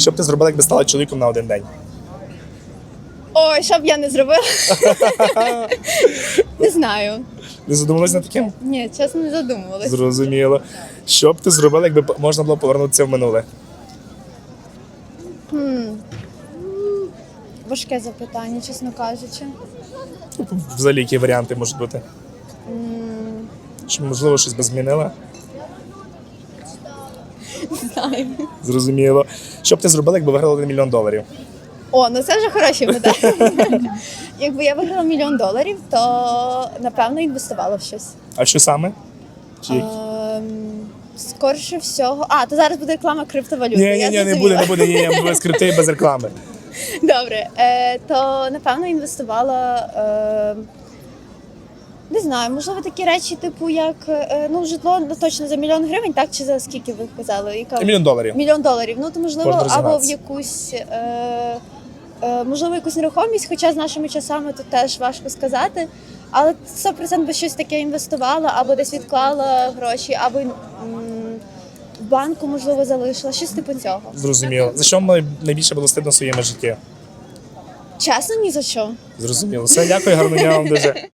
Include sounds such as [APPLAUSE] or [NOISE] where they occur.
Що б ти зробила, якби стала чоловіком на один день? Ой, що б я не зробила? [LAUGHS] не знаю. Не задумалась над таким? Ні, чесно, не задумувалась. Зрозуміло. Що б ти зробила, якби можна було повернутися в минуле? Важке запитання, чесно кажучи. Ну, Взагалі, які варіанти можуть бути? Чи можливо щось би змінила? Знаю. Зрозуміло. Що б ти зробила, якби виграла 1 мільйон доларів? О, ну це вже хороші мета. [LAUGHS] Якби я виграла мільйон доларів, то напевно інвестувала в щось. А що саме? Чи... які? Ем, Скорше всього. А, то зараз буде реклама криптовалюти. Ні, я ні, ні, не зрозуміла. буде, не буде, ні, ні, без крипти, без реклами. Добре, е, то напевно інвестувала. Е, не знаю, можливо, такі речі, типу, як е, ну, житло точно за мільйон гривень, так чи за скільки ви казали? Яка? Мільйон доларів. Мільйон доларів. Ну то можливо, Можна або в якусь. Е, е, можливо, якусь нерухомість, хоча з нашими часами тут теж важко сказати. Але 100% би щось таке інвестувала, або десь відклала гроші, або м, в банку, можливо, залишила. Щось типу цього. Зрозуміло. За що найбільше було стидно в своєму житті? Чесно, ні за що. Зрозуміло. Все, дякую, гарного дня вам дуже.